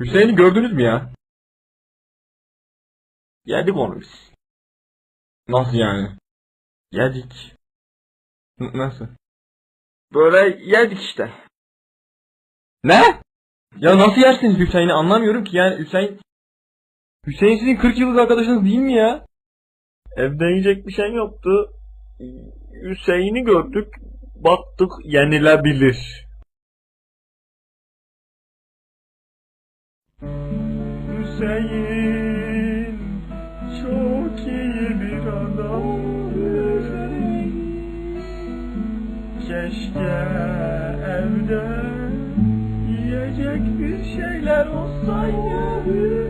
Hüseyin'i gördünüz mü ya? Yedik onu biz. Nasıl yani? Yedik. N- nasıl? Böyle yedik işte. Ne? Ya nasıl yersiniz Hüseyin'i anlamıyorum ki yani Hüseyin... Hüseyin sizin 40 yıllık arkadaşınız değil mi ya? Evde yiyecek bir şey yoktu. Hüseyin'i gördük. Baktık yenilebilir. Hüseyin çok iyi bir adamdır. Keşke evde yiyecek bir şeyler olsaydı.